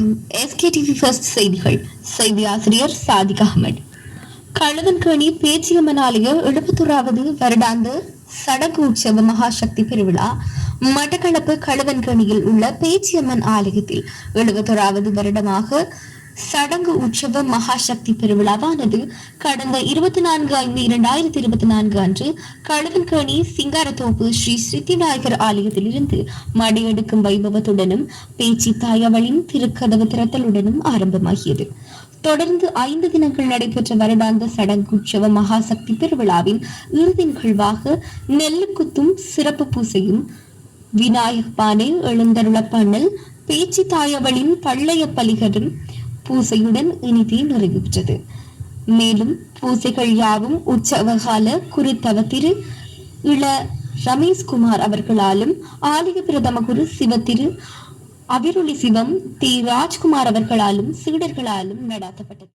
வணக்கம் எஸ்கேடிவி ஃபர்ஸ்ட் செய்திகள். செய்தி ஆசிரியர் சாதிக் அகமது. கழுவன்கேணி பேச்சியம்மன் ஆலய எழுபத்தோராவது வருடாந்த சடங்கு உற்சவ மகாசக்தி பெருவிழா. மட்டக்களப்பு கழுவன்கேணியில் உள்ள பேச்சியம்மன் ஆலயத்தில் எழுபத்தோராவது வருடமாக சடங்கு உற்சவ மகாசக்தி பெருவிழாவானது கடந்த இருபத்தி நான்கு ஐந்து இரண்டாயிரத்தி இருபத்தி நான்கு அன்று கழுவன்கேணி சிங்காரத்தோப்பு ஸ்ரீ சித்திநாயகர் ஆலயத்திலிருந்து மடியெடுக்கும் வைபவத்துடனும் பேச்சு தாயவளின் திருக்கதவு திறத்தலுடனும் ஆரம்பமாகியது. தொடர்ந்து ஐந்து தினங்கள் நடைபெற்ற வருடாந்த சடங்கு உற்சவ மகாசக்தி பெருவிழாவின் இறுதி நிகழ்வாக நெல்லுக்குத்தும் சிறப்பு பூசையும் விநாயகப் பானை எழுந்தருளப்பண்ணல் பேச்சு தாயவளின் பள்ளைய பலிகரும் பூசையுடன் இனிதே நிறைவு பெற்றது மேலும் பூசைகள் யாவும் உற்சவகால குறித்தவ திரு இள ரமேஷ்குமார் அவர்களாலும் ஆலய பிரதம குரு சிவத்திரு அபிருளி சிவம் தி ராஜ்குமார் அவர்களாலும் சீடர்களாலும் நடாத்தப்பட்டது.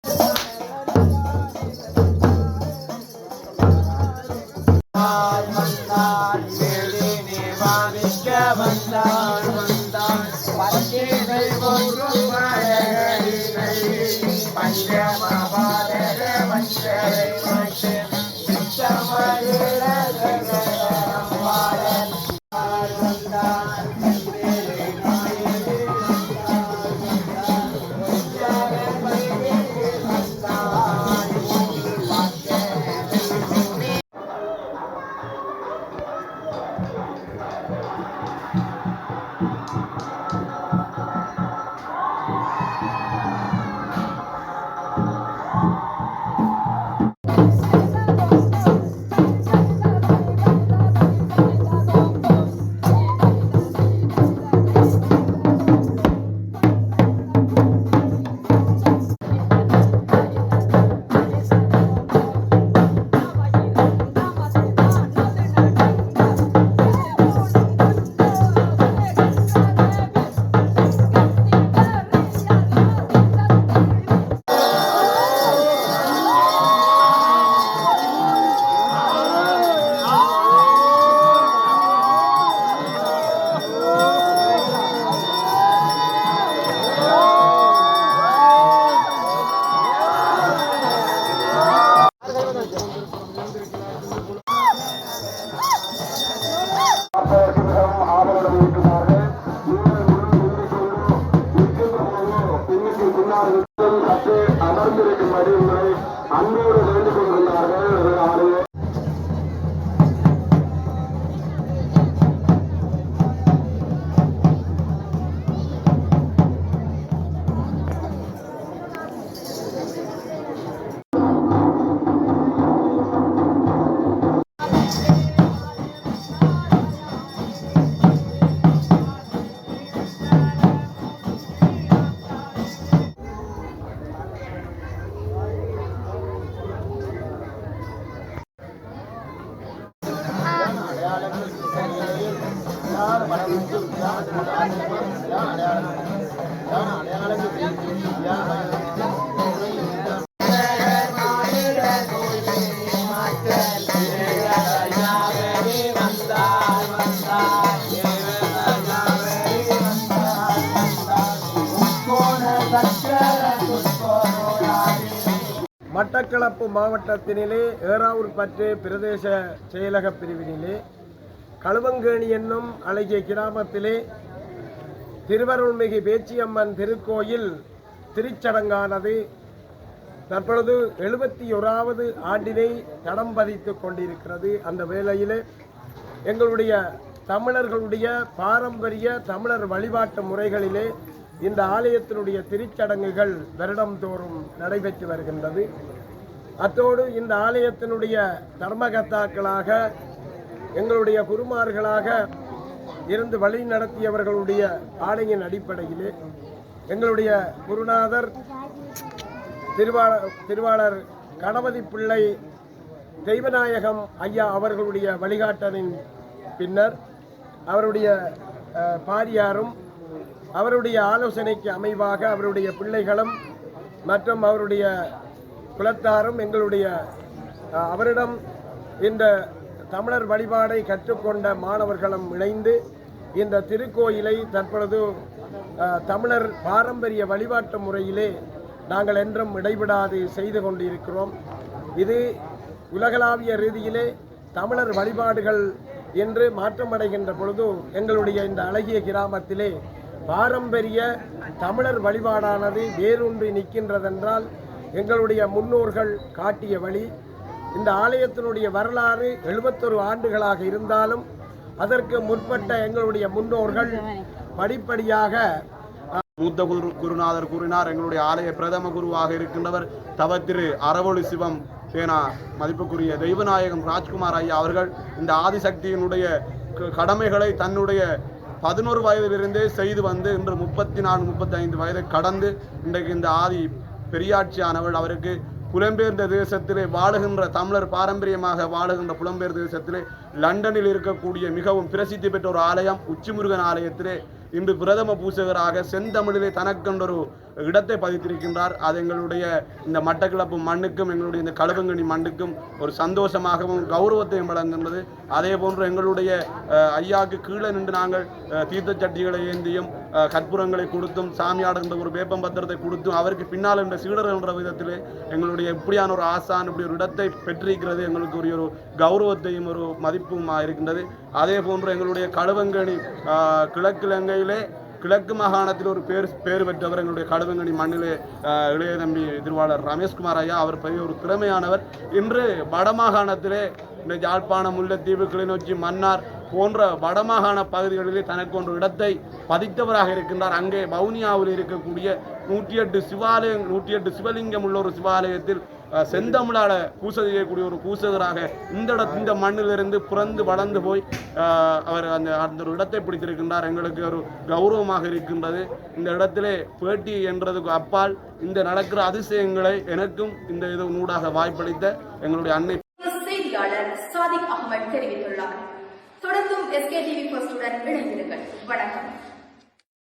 அமர்ந்திருக்கும்படி உங்களை அன்போடு வேண்டிக் கொண்டிருந்தார்கள். மட்டக்களப்பு மாவட்டத்தினிலே ஏறாவூர் பற்று பிரதேச செயலக பிரிவினிலே களுவங்கேணி என்னும் அழகிய கிராமத்திலே திருவருள்மிகு பேச்சியம்மன் திருக்கோயில் திருச்சடங்கானது தற்பொழுது எழுபத்தி ஓராவது ஆண்டினை தடம் பதித்து கொண்டிருக்கிறது. அந்த வேளையிலே எங்களுடைய தமிழர்களுடைய பாரம்பரிய தமிழர் வழிபாட்டு முறைகளிலே இந்த ஆலயத்தினுடைய திருச்சடங்குகள் வருடம்தோறும் நடைபெற்று வருகின்றது. அத்தோடு இந்த ஆலயத்தினுடைய தர்மகர்த்தாக்களாக எங்களுடைய குருமார்களாக இருந்து வழி நடத்தியவர்களுடைய ஆணையின் அடிப்படையிலே எங்களுடைய குருநாதர் திருவாளர் திருவாளர் கணபதி பிள்ளை தெய்வநாயகம் ஐயா அவர்களுடைய வழிகாட்டலின் பின்னர் அவருடைய பாரியாரும் அவருடைய ஆலோசனைக்கு அமைவாக அவருடைய பிள்ளைகளும் மற்றும் அவருடைய குலத்தாரும் எங்களுடைய அவரிடம் இந்த தமிழர் வழிபாடை கற்றுக்கொண்ட மாணவர்களும் இணைந்து இந்த திருக்கோயிலை தற்பொழுது தமிழர் பாரம்பரிய வழிபாட்டு முறையிலே நாங்கள் என்றும் இடைவிடாது செய்து கொண்டிருக்கிறோம். இது உலகளாவிய ரீதியிலே தமிழர் வழிபாடுகள் என்று மாற்றமடைகின்ற பொழுது எங்களுடைய இந்த அழகிய கிராமத்திலே பாரம்பரிய தமிழர் வழிபாடானது வேரூன்றி நிற்கின்றதென்றால் எங்களுடைய முன்னோர்கள் காட்டிய வழி இந்த ஆலயத்தினுடைய வரலாறு எழுபத்தொரு ஆண்டுகளாக இருந்தாலும் அதற்கு முற்பட்ட எங்களுடைய முன்னோர்கள் படிப்படியாக மூத்த குரு குருநாதர் கூறினார் எங்களுடைய ஆலய பிரதம குருவாக இருக்கின்றவர் தவ திரு அறவொளி சிவம் பேனா மதிப்புக்குரிய தெய்வநாயகம் ராஜ்குமார் ஐயா அவர்கள் இந்த ஆதிசக்தியினுடைய க- கடமைகளை தன்னுடைய பதினோரு வயதிலிருந்தே செய்து வந்து இன்று முப்பத்தி நாலு முப்பத்தி ஐந்து வயதை கடந்து இன்றைக்கு இந்த ஆதி பெரியாட்சியானவள் அவருக்கு புலம்பெயர்ந்த தேசத்திலே வாழுகின்ற தமிழர் பாரம்பரியமாக வாழுகின்ற புலம்பெயர் தேசத்திலே லண்டனில் இருக்கக்கூடிய மிகவும் பிரசித்தி பெற்ற ஒரு ஆலயம் உச்சிமுருகன் ஆலயத்திலே இன்று பிரதம பூசகராக செந்தமிழிலே தனக்கென்றொரு இடத்தை பதித்திருக்கின்றார். அது எங்களுடைய இந்த மட்டக்களப்பு மண்ணுக்கும் எங்களுடைய இந்த களுவங்கனி மண்ணுக்கும் ஒரு சந்தோஷமாகவும் கௌரவத்தையும் வழங்குகின்றது. அதே போன்று எங்களுடைய ஐயாவுக்கு கீழே நின்று நாங்கள் தீர்த்த சட்டிகளை ஏந்தியும் கற்புரங்களை கற்பூரங்களை கொடுத்தும் சாமியாடுகின்ற ஒரு வேப்பம் பத்திரத்தை கொடுத்தும் அவருக்கு பின்னால் என்ற சீடர் என்ற விதத்தில் எங்களுடைய இப்படியான ஒரு ஆசான் இப்படி ஒரு இடத்தை பெற்றிருக்கிறது. எங்களுக்கு ஒரு ஒரு கௌரவத்தையும் ஒரு மதிப்பும் இருக்கின்றது அதே போன்று எங்களுடைய கழுவங்கணி கிழக்கிழங்கையிலே கிழக்கு மாகாணத்தில் ஒரு பேர் பேர் பெற்றவர் எங்களுடைய கடுவங்கனி மண்ணிலே இளைய தம்பி எதிர்வாளர் ரமேஷ்குமார் ஐயா அவர் பெரிய ஒரு திறமையானவர். இன்று வடமாகாணத்திலே இந்த யாழ்ப்பாணம் முல்லைத்தீவு கிளிநொச்சி மன்னார் போன்ற வடமாகாண பகுதிகளிலே தனக்கு ஒன்று இடத்தை பதித்தவராக இருக்கின்றார். அங்கே வவுனியாவில் இருக்கக்கூடிய நூற்றி எட்டு சிவாலயம் நூற்றி எட்டு சிவலிங்கம் உள்ள ஒரு சிவாலயத்தில் செந்தமிழால பூசை செய்யக்கூடிய ஒரு பூசகராக இந்த இட இந்த மண்ணிலிருந்து பிறந்து வளர்ந்து போய் அவர் அந்த அந்த ஒரு இடத்தை பிடித்திருக்கின்றார். எங்களுக்கு ஒரு கௌரவமாக இருக்கின்றது. இந்த இடத்திலே பேட்டி என்றதுக்கு அப்பால் இந்த நடக்கிற அதிசயங்களை எனக்கும் இந்த இது நூடாக வாய்ப்பளித்த எங்களுடைய அன்னை செய்தியாளர் சாதிக் அகமது தெரிவித்துள்ளார். தொடர்ந்தும் எஸ்கே டிவி இணைந்திருங்கள். வணக்கம்.